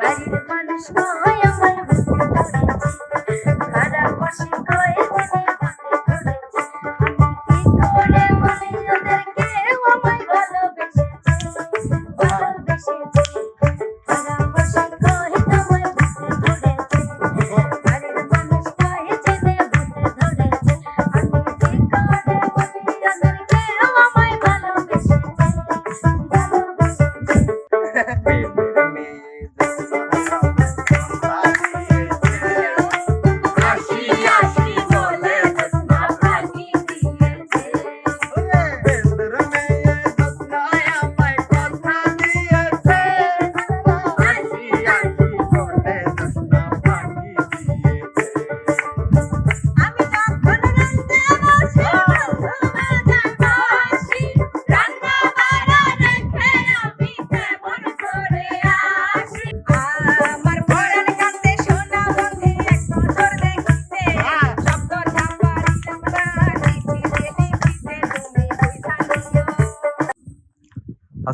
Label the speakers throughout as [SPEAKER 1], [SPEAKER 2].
[SPEAKER 1] বাড়ির মানুষ নয় আমায়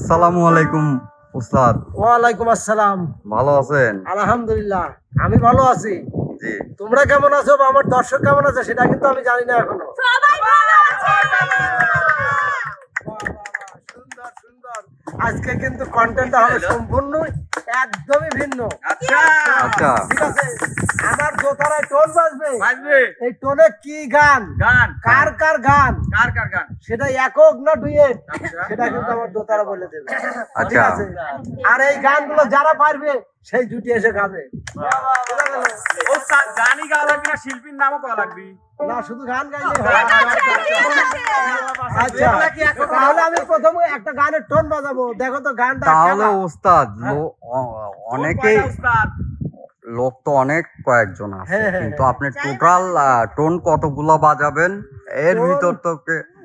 [SPEAKER 2] আসসালামু আলাইকুম উস্তাদ।
[SPEAKER 3] ওয়ালাইকুম আসসালাম।
[SPEAKER 2] ভালো আছেন?
[SPEAKER 3] আলহামদুলিল্লাহ আমি ভালো আছি।
[SPEAKER 2] জি।
[SPEAKER 3] তোমরা কেমন আছো বা আমার দর্শক কেমন আছে সেটা কিন্তু আমি জানি না এখনও।
[SPEAKER 1] সবাই ভালো আছে
[SPEAKER 3] সুন্দর সুন্দর আজকে কিন্তু কন্টেন্টটা হবে সম্পূর্ণ একদমই ভিন্ন।
[SPEAKER 2] আচ্ছা।
[SPEAKER 3] ঠিক আছে? আমার দোতারায় টোন বাজবে।
[SPEAKER 4] বাজবে।
[SPEAKER 3] এই টোনে কি গান?
[SPEAKER 4] গান।
[SPEAKER 3] কার কার গান?
[SPEAKER 4] কার কার গান?
[SPEAKER 3] সেটা একক না ডুয়েট
[SPEAKER 4] আচ্ছা।
[SPEAKER 3] সেটা কিন্তু আমার দোতারা বলে দেবে। ঠিক
[SPEAKER 2] আচ্ছা।
[SPEAKER 3] আছে? আর এই গানগুলো যারা পারবে সেই জুটি এসে গাবে
[SPEAKER 4] ও গানই গাওয়া লাগবে না শিল্পীর নামও লাগবে
[SPEAKER 3] না শুধু গান গাইলে আচ্ছা তাহলে আমি প্রথমে একটা গানের টোন বাজাবো দেখো তো গানটা
[SPEAKER 2] তাহলে অ- অনেকেই লোক তো অনেক কয়েকজন আছে
[SPEAKER 3] হ্যাঁ, হ্যাঁ,
[SPEAKER 2] কিন্তু আপনি টোটাল টোন কতগুলো বাজাবেন এর ভিতর তো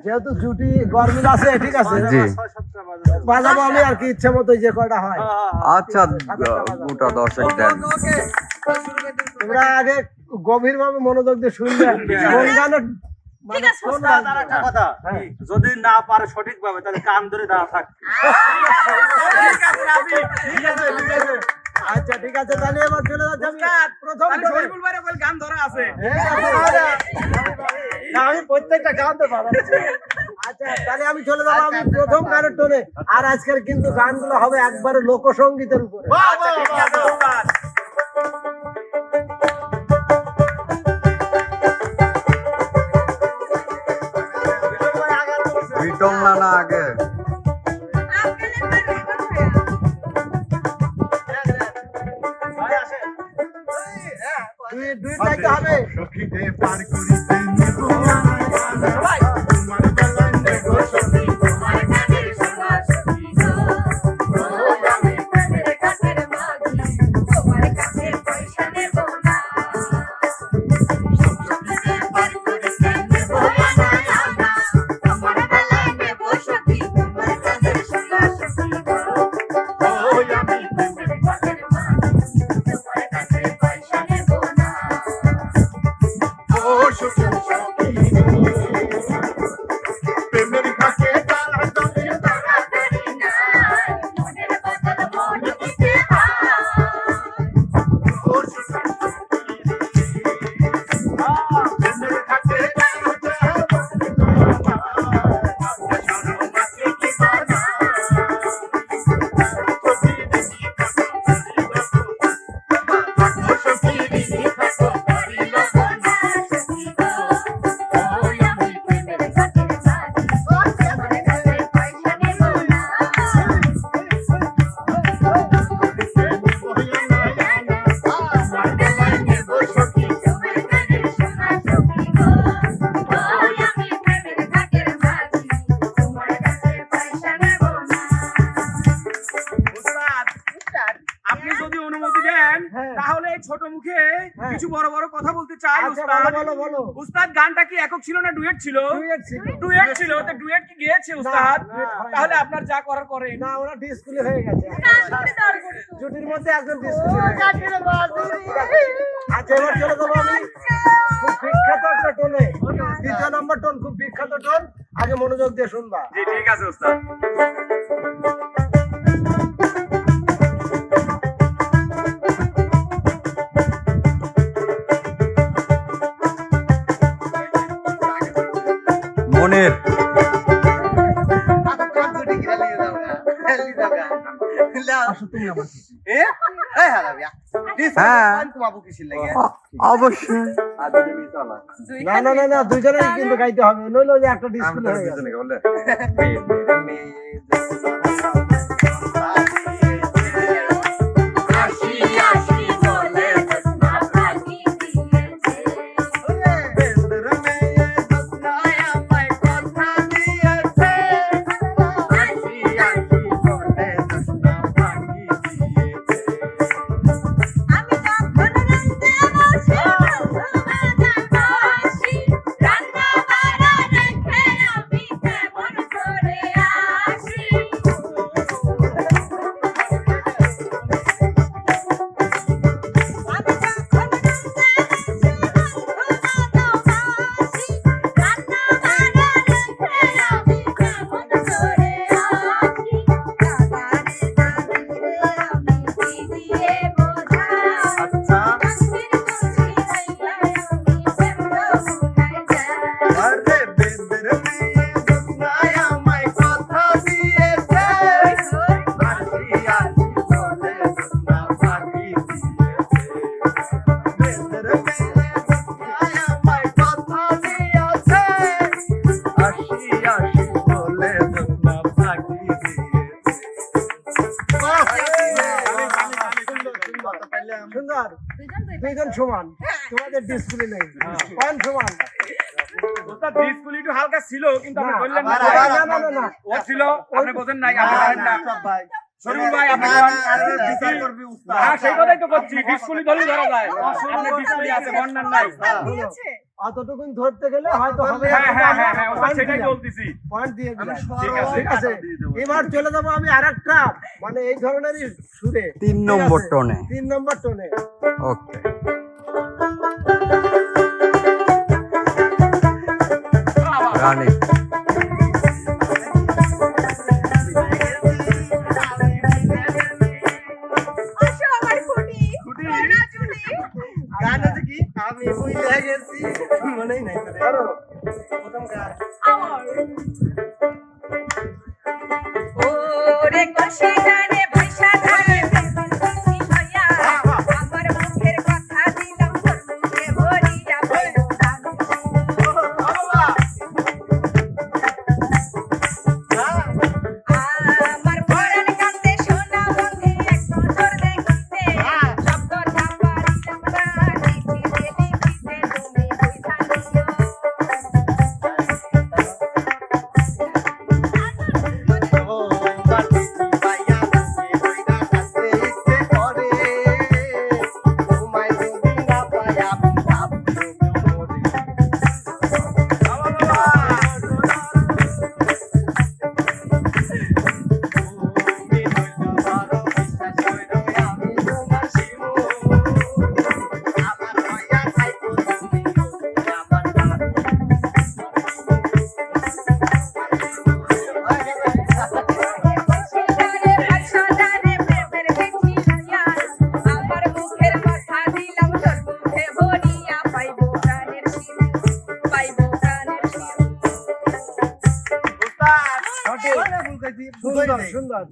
[SPEAKER 3] যেহেতু জুটি গরমিল আছে ঠিক আছে
[SPEAKER 2] জি
[SPEAKER 3] বাজাবো আমি আর কি ইচ্ছে মতো যে কয়টা হয়।
[SPEAKER 2] আচ্ছা গোটা দর্শক দেন।
[SPEAKER 3] তোমরা আগে গভীর ভাবে মনোযোগ দিয়ে শুনবে। কোন গানের মানে
[SPEAKER 4] আর একটা কথা।
[SPEAKER 3] হ্যাঁ।
[SPEAKER 4] যদি না পারে সঠিক ভাবে তাহলে কান ধরে দাঁড়া থাক। ঠিক আছে। ঠিক আছে, ঠিক আছে।
[SPEAKER 3] আচ্ছা ঠিক আছে তাহলে এবার চলে যাচ্ছি প্রথম
[SPEAKER 4] শরীফুল ওই গান ধরা আছে।
[SPEAKER 3] হ্যাঁ, আচ্ছা। না, আমি প্রত্যেকটা গানতে পারাচ্ছি আচ্ছা তাহলে আমি চলে যাব আমি প্রথম গানের টোনে। আর আজকের কিন্তু গানগুলো হবে একবারে লোকসঙ্গীতের উপরে।
[SPEAKER 4] আচ্ছা,
[SPEAKER 2] না না আগে।
[SPEAKER 3] বলো।
[SPEAKER 4] উস্তাদ গানটা কি একক ছিল না ডুয়েট ছিল?
[SPEAKER 3] ডুয়েট ছিল।
[SPEAKER 4] ডুয়েট ছিল তো ডুয়েট কি গিয়েছে উস্তাদ? তাহলে আপনার যা করার করেন।
[SPEAKER 3] না ওরা ডিসপ্লে হয়ে গেছে। জুটির মধ্যে একজন ডিসপ্লে আচ্ছা এবার চলে যাব আমি খুব বিখ্যাত একটা টোনে। দ্বিতীয় নম্বর টোন খুব বিখ্যাত টোন। আগে মনোযোগ দিয়ে শুনবা।
[SPEAKER 4] জি ঠিক আছে উস্তাদ।
[SPEAKER 5] এ? এই হারাবি
[SPEAKER 1] হ্যাঁ।
[SPEAKER 5] তোমাবু কিসির লাগে?
[SPEAKER 1] অবশ্যই।
[SPEAKER 2] না না না না দুজনেই কিন্তু গাইতে হবে। নইলে ওই যে একটা ডিসপ্লে হয়ে যাবে। সুন্দর দুইজন সমান তোমাদের ডিসপ্লে নেই পয়েন্ট সমান
[SPEAKER 4] ডিসপ্লে একটু হালকা ছিল কিন্তু আপনি
[SPEAKER 2] না,
[SPEAKER 4] বললেন না
[SPEAKER 2] না, না, না।
[SPEAKER 4] ও ছিল আপনি বলেন নাই আপনি পারেন না ভাই আপনি হ্যাঁ সেই কথাই তো করছি ডিসপ্লে ধরেই ধরা যায় ডিসপ্লে আছে বন্যার নাই
[SPEAKER 2] অতটুকুন ধরতে গেলে হয়তো হবে
[SPEAKER 4] হ্যাঁ হ্যাঁ হ্যাঁ হ্যাঁ আছে।
[SPEAKER 2] এবার চলে যাব আমি আরেকটা। মানে এই ধরনেরই সুরে।
[SPEAKER 1] তিন নম্বর
[SPEAKER 2] টনে
[SPEAKER 1] টোনে
[SPEAKER 2] তিন নম্বর টোনে
[SPEAKER 1] ওকে রানী।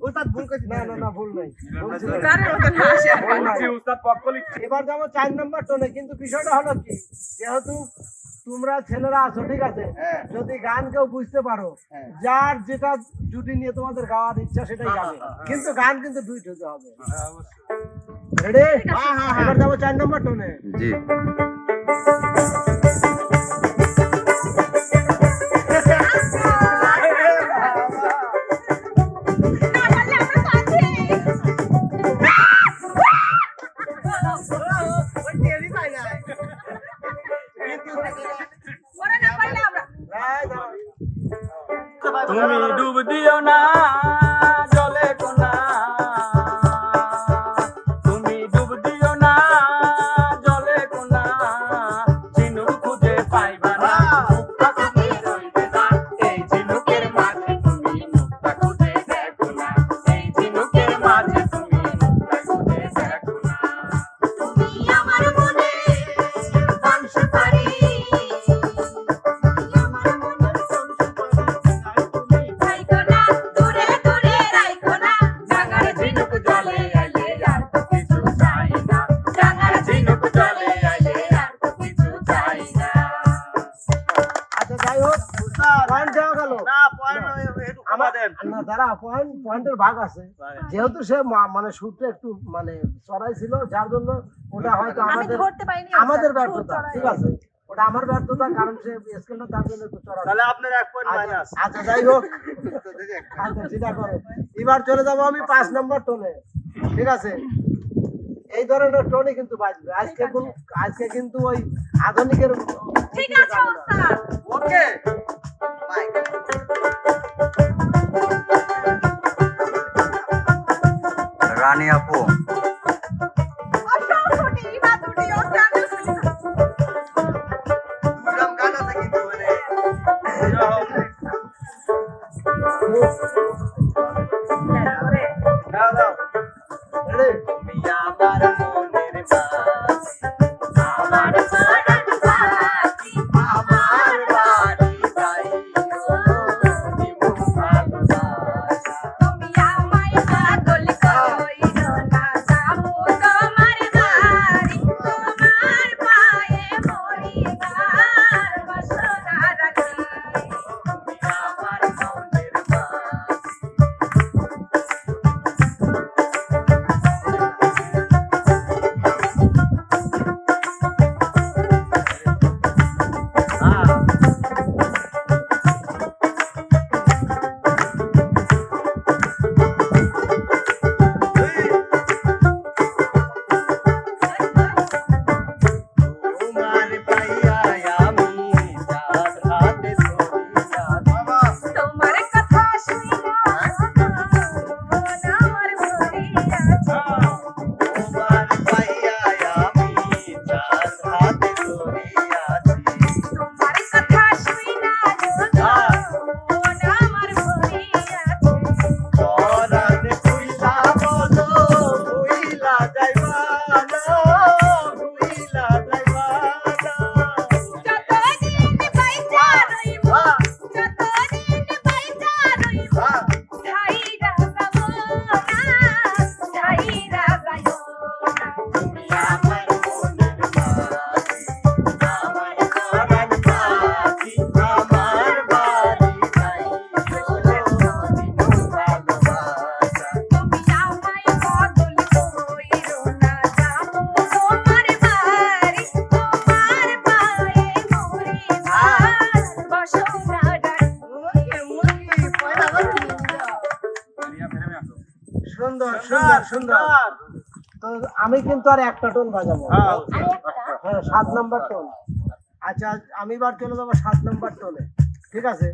[SPEAKER 5] ওস্তাদ ভুল কইছি
[SPEAKER 2] না না না ভুল নাই। এবার যাব চার নম্বর টোনে কিন্তু বিষয়টা হলো কি যেহেতু তোমরা ছেলেরা আছো ঠিক আছে?
[SPEAKER 5] হ্যাঁ।
[SPEAKER 2] যদি গান কেউ বুঝতে পারো
[SPEAKER 5] হ্যাঁ।
[SPEAKER 2] যার যেটা জুটি নিয়ে তোমাদের গাওয়ার ইচ্ছা সেটাই গাবে। কিন্তু গান কিন্তু দুইট হতে হবে। রেডি এবার যাব চার নম্বর টোনে।
[SPEAKER 1] জি।
[SPEAKER 6] আছে।
[SPEAKER 3] যেহেতু সে মা- মানে সুরটা একটু মানে চড়াই ছিল যার জন্য ওটা হয়তো আমাদের আমাদের ব্যর্থতা ঠিক আছে? ওটা আমার ব্যর্থতা কারণ সে স্কেলটা তার জন্য একটু চড়া
[SPEAKER 4] তাহলে আপনার এক পয়েন্ট
[SPEAKER 3] আচ্ছা,
[SPEAKER 4] মাইনাস
[SPEAKER 3] আচ্ছা যাই হোক। আচ্ছা চিন্তা করো এবার চলে যাব আমি পাঁচ নম্বর টোনে। ঠিক আছে? এই ধরনের টোনে কিন্তু বাজবে। আজকে কোন- আজকে কিন্তু ওই আধুনিকের
[SPEAKER 1] ঠিক আছে ওস্তাদ।
[SPEAKER 4] ওকে
[SPEAKER 2] রানী আপু
[SPEAKER 3] তো আমি কিন্তু আর একটা টোন বাজাবো। হ্যাঁ সাত নম্বর টোন। আচ্ছা আমি এবার চলে যাব সাত নম্বর টোনে। ঠিক আছে?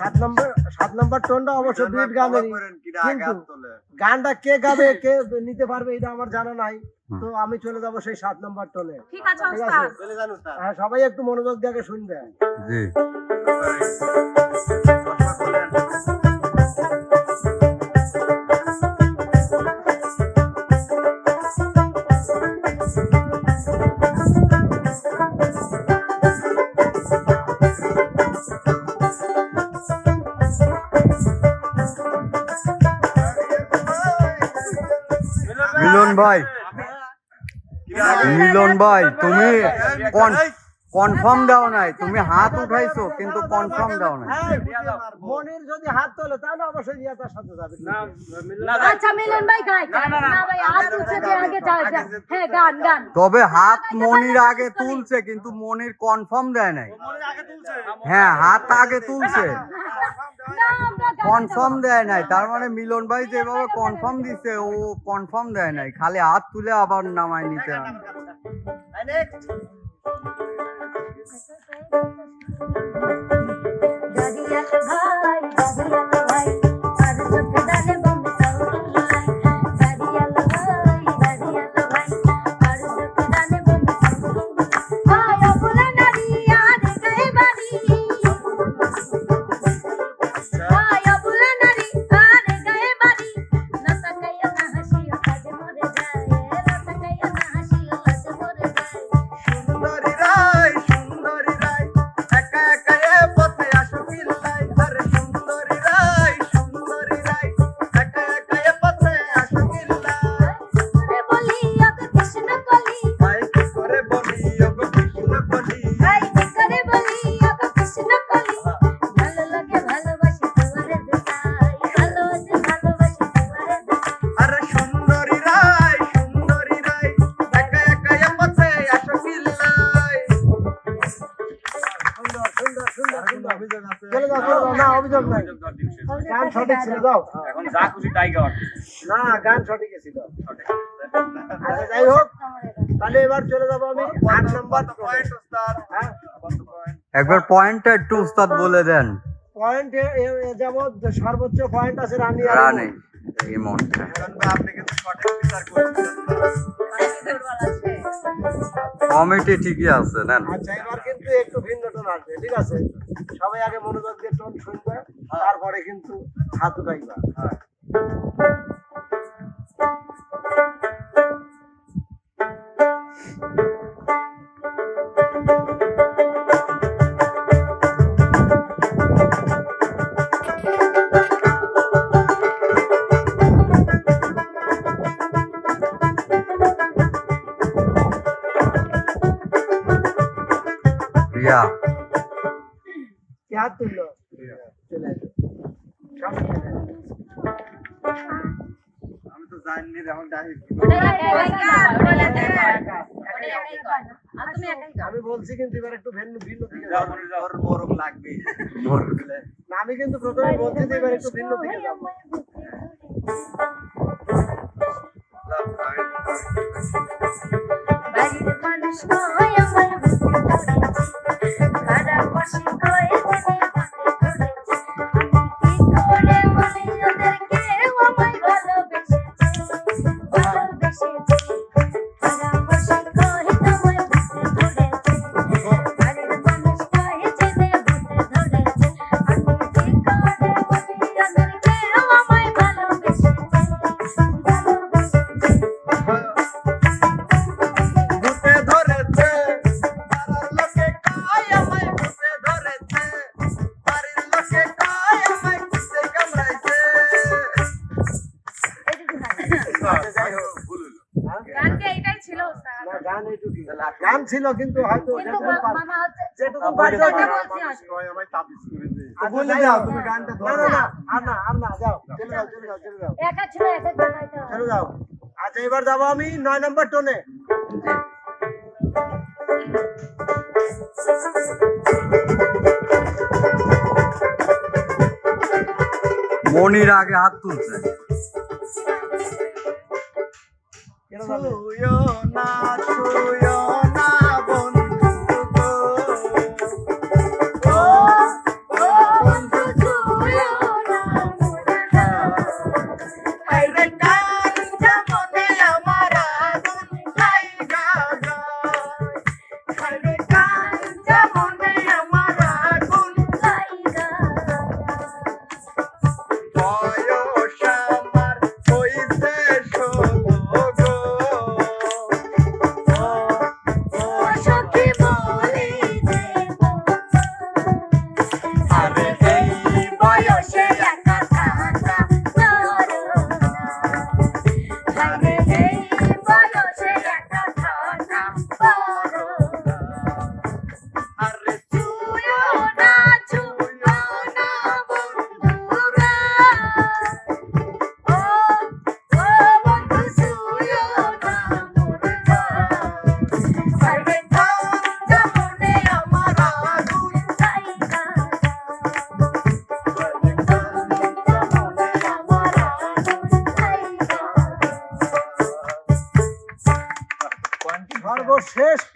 [SPEAKER 3] সাত নম্বর সাত নম্বর টোনটা অবশ্য গানেরই। কিন্তু গানটা কে গাবে কে নিতে পারবে এটা আমার জানা নাই। তো আমি চলে যাব সেই সাত নম্বর টোনে।
[SPEAKER 1] ঠিক আছে
[SPEAKER 3] হ্যাঁ সবাই একটু মনোযোগ দিয়ে শুনবে।
[SPEAKER 2] জি। মিলন ভাই। মিলন ভাই তুমি কনফার্ম দাও নাই তুমি হাত উঠাইছো কিন্তু কনফার্ম দাও নাই
[SPEAKER 3] মনির যদি হাত তোলে তাহলে অবশ্যই নিয়ে তার সাথে যাবে
[SPEAKER 1] আচ্ছা মিলন ভাই গায় না ভাই হাত উঠে দিয়ে আগে হ্যাঁ গান গান
[SPEAKER 2] তবে হাত মনির আগে তুলছে কিন্তু মনির কনফার্ম দেয় নাই
[SPEAKER 4] আগে তুলছে
[SPEAKER 2] হ্যাঁ হাত আগে তুলছে
[SPEAKER 1] না
[SPEAKER 2] কনফার্ম দেয় নাই তার মানে মিলন ভাই যেভাবে কনফার্ম দিছে ও কনফার্ম দেয় নাই খালি হাত তুলে আবার নামায় নিতে হয়
[SPEAKER 4] নেক্সট
[SPEAKER 1] গাড়িয়াল ভাই গাড়িয়াল
[SPEAKER 3] অভিযোগ নাই। গান সঠিক ছিল যাও
[SPEAKER 4] এখন যা খুশি তাই গাওয়ার
[SPEAKER 3] না গান সঠিক ছিল। আচ্ছা যাই হোক তাহলে এবার চলে যাব আমি আট নম্বর পয়েন্ট হ্যাঁ?
[SPEAKER 5] একবার পয়েন্টটা একটু উস্তাদ বলে দেন।
[SPEAKER 3] পয়েন্ট যেমন সর্বোচ্চ পয়েন্ট আছে রানি আর
[SPEAKER 5] রানে ইমন কমিটি ঠিকই আছে নেন।
[SPEAKER 3] আচ্ছা এবার কিন্তু একটু ভিন্ন টোন আসবে ঠিক আছে? সবাই আগে মনোযোগ দিয়ে টোন শুনবে তারপরে কিন্তু হাত উঠাইবা।
[SPEAKER 2] আমি
[SPEAKER 3] বলছি কিন্তু এবার একটু ভিন্ন ভিন্ন দিকে যাব।
[SPEAKER 4] যাও
[SPEAKER 2] মোরগ লাগবে।
[SPEAKER 3] না, আমি কিন্তু প্রথমে বলছি যে এবার একটু ভিন্ন দিকে যাব।
[SPEAKER 1] বাড়ির মানুষ কয় আমার বুঝতে ধরেছে। খারাপ বসে কয়
[SPEAKER 2] তাবিজ করে দে
[SPEAKER 3] আচ্ছা,
[SPEAKER 2] বলে
[SPEAKER 3] যাই
[SPEAKER 2] তুমি গানটা ধরো।
[SPEAKER 3] না, না, আর না, আর না, যাও। চলে যাও, চলে যাও, চলে যাও।
[SPEAKER 1] একা ছিল একা
[SPEAKER 3] চলে যাও। আচ্ছা এবার যাব আমি নয় নম্বর টোনে।
[SPEAKER 5] মনির আগে হাত তুলছে।
[SPEAKER 2] না ছুঁয়ো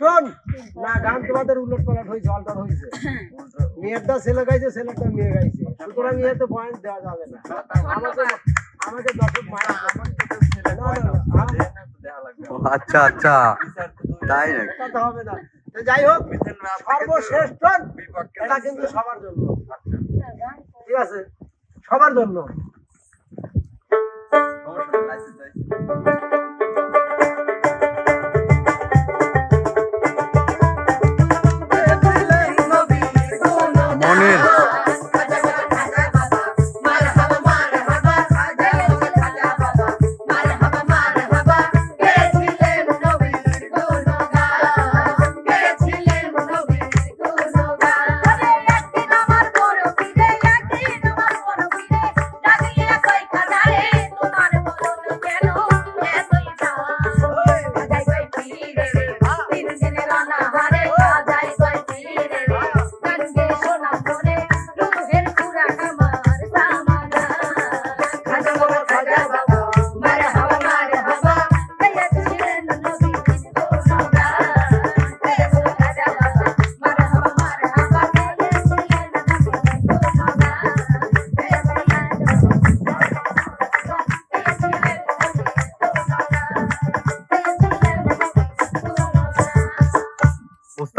[SPEAKER 3] টোন না গান তোমাদের উলট পালট হয়েছে অল্টার হয়েছে। মেয়েরটা ছেলে গাইছে ছেলেটা মেয়ে গাইছে। সুতরাং ইয়েতে পয়েন্ট দেওয়া যাবে না। আমাকে আমাকে দর্শক মারা
[SPEAKER 5] আচ্ছা আচ্ছা। তাই নাকি?
[SPEAKER 3] কথা হবে না। তো যাই হোক সর্বশেষ টোন এটা কিন্তু সবার জন্য। ঠিক আছে? সবার জন্য।
[SPEAKER 5] মনির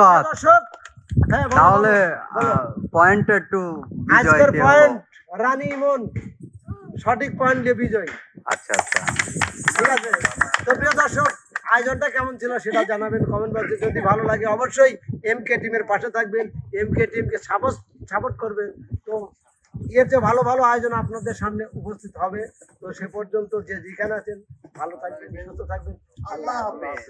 [SPEAKER 2] উস্তাদ
[SPEAKER 3] হ্যাঁ
[SPEAKER 2] তাহলে। পয়েন্ট একটু
[SPEAKER 3] আজকের পয়েন্ট রানী মন সঠিক পয়েন্ট দিয়ে বিজয়।
[SPEAKER 2] আচ্ছা আচ্ছা।
[SPEAKER 3] ঠিক আছে? তো প্রিয় দর্শক আয়োজনটা কেমন ছিল সেটা জানাবেন কমেন্ট বক্সে যদি ভালো লাগে অবশ্যই এম কে টিমের পাশে থাকবেন। এম কে টিমকে সাপোর্ট সাপোর্ট করবেন। তো এর যে ভালো ভালো আয়োজন আপনাদের সামনে উপস্থিত হবে। তো সে পর্যন্ত যে যেখানে আছেন ভালো থাকবেন সুস্থ থাকবেন। আল্লাহ হাফেজ।